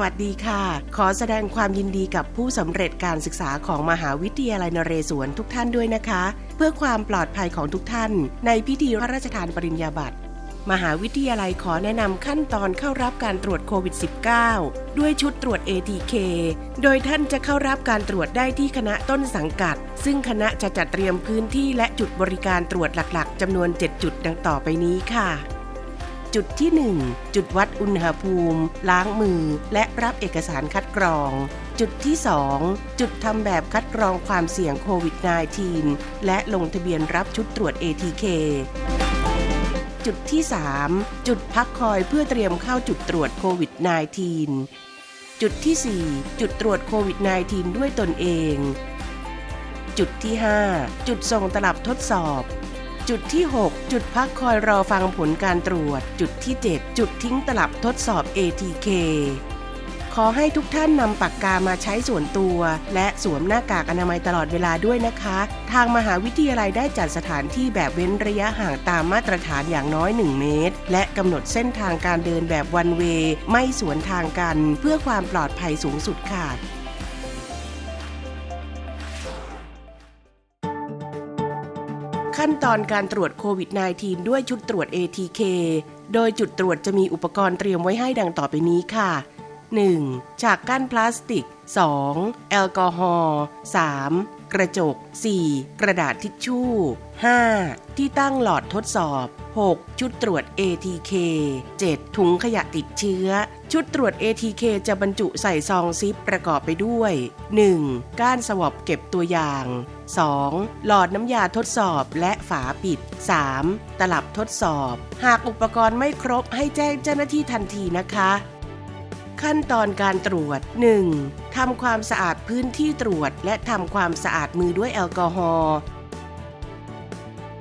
วัสดีค่ะ ขอแสดงความยินดีกับผู้สำเร็จการศึกษาของมหาวิทยาลัยนเรศวรทุกท่านด้วยนะคะ เพื่อความปลอดภัยของทุกท่าน ในพิธีพระราชทานปริญญาบัตรมหาวิทยาลัยขอแนะนำขั้นตอนเข้ารับการตรวจโควิด -19 ด้วยชุดตรวจ ATK โดยท่านจะเข้ารับการตรวจได้ที่คณะต้นสังกัด ซึ่งคณะจะจัดเตรียมพื้นที่และจุดบริการตรวจหลักๆจำนวน 7 จุดดังต่อไปนี้ค่ะ จุดที่ 1 จุดวัดอุณหภูมิ ล้างมือ และรับเอกสารคัดกรอง จุดที่ 2 จุดทำแบบคัดกรองความเสี่ยงโควิด -19 และลงทะเบียนรับชุดตรวจ ATK จุดที่ 3 จุดพักคอยเพื่อเตรียมเข้าจุดตรวจโควิด -19 จุดที่ 4 จุดตรวจโควิด -19 ด้วยตนเอง จุดที่ 5 จุดส่งตลับทดสอบ จุดที่ 6 จุดพักคอยรอฟังผลการตรวจ จุดที่ 7 จุดทิ้งตลับทดสอบ ATK ขอให้ทุกท่านนำปากกามาใช้ส่วนตัว และสวมหน้ากากอนามัยตลอดเวลาด้วยนะคะ ทางมหาวิทยาลัยได้จัดสถานที่แบบเว้นระยะห่างตามมาตรฐานอย่างน้อย 1 เมตร และกำหนดเส้นทางการเดินแบบวันเวไม่สวนทางกัน เพื่อความปลอดภัยสูงสุดค่ะ ขั้นตอนการตรวจโควิด -19 ด้วยชุดตรวจ ATK โดยจุดตรวจจะมีอุปกรณ์เตรียมไว้ให้ดังต่อไปนี้ค่ะ 1. ฉากกั้นพลาสติก 2. แอลกอฮอล์ 3. กระจก 4. กระดาษทิชชู่ 5. ที่ตั้งหลอดทดสอบ 6. ชุดตรวจ ATK 7. ถุงขยะติดเชื้อ ชุดตรวจ ATK จะบรรจุใส่ซองซิปประกอบไปด้วย 1. ก้านสวอปเก็บตัวอย่าง 2. หลอดน้ำยาทดสอบและฝาปิด 3. ตลับทดสอบ หากอุปกรณ์ไม่ครบให้แจ้งเจ้าหน้าที่ทันทีนะคะ ขั้นตอนการตรวจ 1. ทำความสะอาดพื้นที่ตรวจ และทำความสะอาดมือด้วยแอลกอฮอล์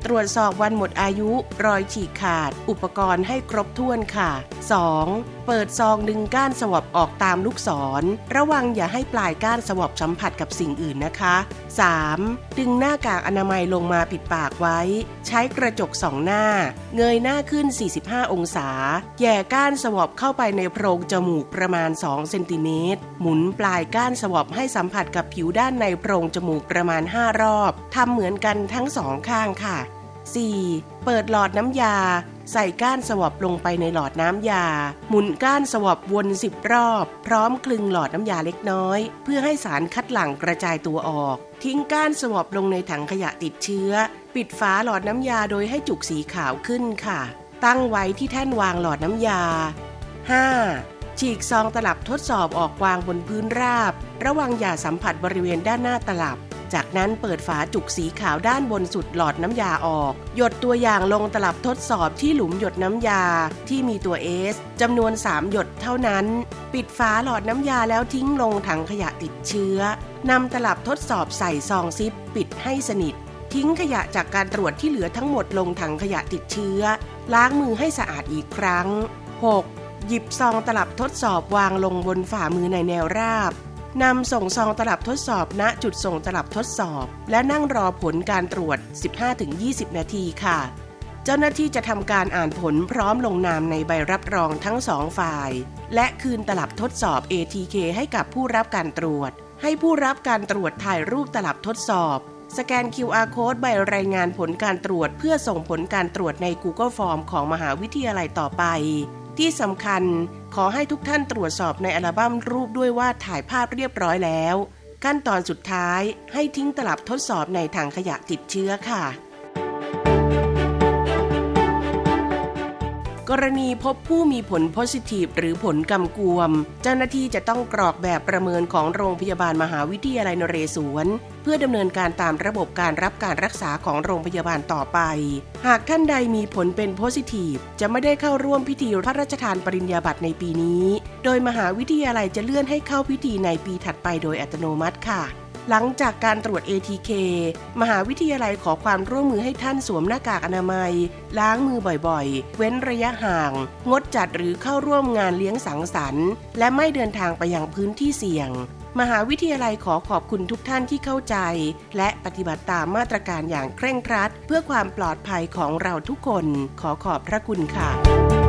ตรวจสอบวันหมดอายุ รอยฉีกขาด อุปกรณ์ให้ครบถ้วนค่ะ 2. เปิดซองดึงก้านสวอปออกตามลูกศร ระวังอย่าให้ปลายก้านสวอปสัมผัสกับสิ่งอื่นนะคะ 3. ดึงหน้ากากอนามัยลงมาปิดปากไว้ ใช้กระจกสองหน้า เงยหน้าขึ้น 45 องศา แย่ก้านสวอปเข้าไปในโพรงจมูกประมาณ 2 เซนติเมตร หมุนปลายก้านสวอปให้สัมผัสกับผิวด้านในโพรงจมูกประมาณ 5 รอบ ทำเหมือนกันทั้งสองข้างค่ะ 4. เปิดหลอดน้ำยา ใส่ก้านสวอปลงไปในหลอดน้ำยา หมุนก้านสวอปวน 10 รอบ พร้อมคลึงหลอดน้ำยาเล็กน้อย เพื่อให้สารคัดหลั่งกระจายตัวออก ทิ้งก้านสวอปลงในถังขยะติดเชื้อ ปิดฝาหลอดน้ำยาโดยให้จุกสีขาวขึ้นค่ะ ตั้งไว้ที่แท่นวางหลอดน้ำยา 5. ฉีกซองตลับทดสอบออกวางบนพื้นราบ ระวังอย่าสัมผัสบริเวณด้านหน้าตลับ จากนั้นเปิดฝาจุกสีขาวด้านบนสุดหลอดน้ำยาออก หยดตัวอย่างลงตลับทดสอบที่หลุมหยดน้ำยาที่มีตัว S จำนวน 3 หยดเท่านั้น ปิดฝาหลอดน้ำยาแล้วทิ้งลงถังขยะติดเชื้อนำตลับทดสอบใส่ซองซิป ปิดให้สนิท ทิ้งขยะจากการตรวจที่เหลือทั้งหมดลงถังขยะติดเชื้อ ล้างมือให้สะอาดอีกครั้ง 6. หยิบซองตลับทดสอบวางลงบนฝ่ามือในแนวราบ นำส่งซองตลับทดสอบณจุดส่งตลับทดสอบ และนั่งรอผลการตรวจ 15-20 นาทีค่ะ เจ้าหน้าที่จะทำการอ่านผลพร้อมลงนามในใบรับรองทั้งสองฝ่าย และคืนตลับทดสอบ ATK ให้กับผู้รับการตรวจ ให้ผู้รับการตรวจถ่ายรูปตลับทดสอบ สแกน QR Code ใบรายงานผลการตรวจ เพื่อส่งผลการตรวจใน Google Form ของมหาวิทยาลัยต่อไป ที่สำคัญขอให้ทุกท่านตรวจสอบในอัลบั้มรูปด้วยว่าถ่ายภาพเรียบร้อยแล้ว ขั้นตอนสุดท้ายให้ทิ้งตลับทดสอบในถังขยะติดเชื้อค่ะ กรณีพบผู้มีผล positive หรือผลกำกวม เจ้าหน้าที่จะต้องกรอกแบบประเมินของโรงพยาบาลมหาวิทยาลัยนเรศวร เพื่อดำเนินการตามระบบการรับการรักษาของโรงพยาบาลต่อไป หากท่านใดมีผลเป็น positive จะไม่ได้เข้าร่วมพิธีพระราชทานปริญญาบัตรในปีนี้ โดยมหาวิทยาลัยจะเลื่อนให้เข้าพิธีในปีถัดไปโดยอัตโนมัติค่ะ หลังจากการตรวจ ATK มหาวิทยาลัยขอความร่วมมือให้ท่านสวมหน้ากากอนามัย ล้างมือบ่อยๆ เว้นระยะห่าง งดจัดหรือเข้าร่วมงานเลี้ยงสังสรรค์ และไม่เดินทางไปยังพื้นที่เสี่ยง มหาวิทยาลัยขอขอบคุณทุกท่านที่เข้าใจ และปฏิบัติตามมาตรการอย่างเคร่งครัด เพื่อความปลอดภัยของเราทุกคน ขอขอบพระคุณค่ะ